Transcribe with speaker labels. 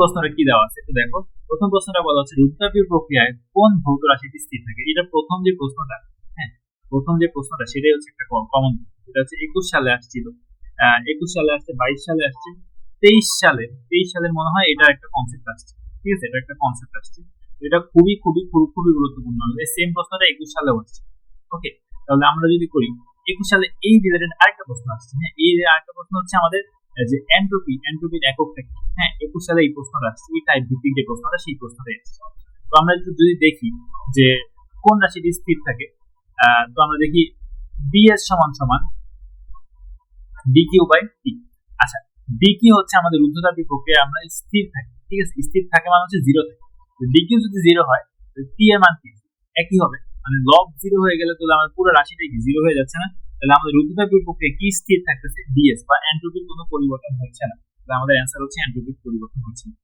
Speaker 1: প্রশ্নটা কি দেওয়া আছে? একটু দেখো, প্রথম প্রশ্নটা বলা হচ্ছে রুদ্রাপির প্রক্রিয়ায় কোন ভৌত রাশিটি স্থির থাকে? এটা প্রথম যে প্রশ্নটা হ্যাঁ প্রথম যে প্রশ্নটা সেটাই হচ্ছে একটা কমন এটা হচ্ছে একুশ সালে আসছিল। একুশ সালে আসছে, বাইশ সালে আসছে, তেইশ সালে, তেইশ সালের মনে হয় এটা একটা কনসেপ্ট আসছে। ঠিক আছে? এটা একটা কনসেপ্ট আসছে। এটা খুবই খুবই খুবই খুবই গুরুত্বপূর্ণ। এই সেম প্রশ্নটা একুশ সালেও আসছে ওকে তাহলে আমরা যদি করি, একুশ সালে এই রিলেটেড আরেকটা প্রশ্ন আসছে হ্যাঁ এই আরেকটা প্রশ্ন হচ্ছে আমাদের যে এন্ট্রপি এন্ট্রপির এককটা কি হ্যাঁ একুশ সালে এই প্রশ্নটা আসছে টাইপ ভিত্তিক যে প্রশ্নটা, সেই প্রশ্নটা এসেছে তো আমরা একটু যদি দেখি যে কোন রাশিটি স্থির থাকে তো আমরা দেখি ডিএস সমান সমান ডিকিউ বাই টি আচ্ছা ডিকিউ হচ্ছে আমাদের ঊর্ধ্বতাপী প্রক্রিয়া, আমরা স্থির থাকি, ঠিক আছে? স্থির থাকে মানে হচ্ছে জিরো থাকে। ডিকিউ যদি জিরো হয় টি এর মান কি? একই হবে। মানে লব জিরো হয়ে গেলে তাহলে আমাদের পুরো রাশিটা কি? জিরো হয়ে যাচ্ছে না? তাহলে আমাদের ঊর্ধ্বতাপীয় প্রক্রিয়া কি স্থির থাকতেছে? ডিএস বা এন্ট্রপির কোনো পরিবর্তন হচ্ছে না। তাহলে আমাদের অ্যান্সার হচ্ছে এন্ট্রপির পরিবর্তন হচ্ছে না।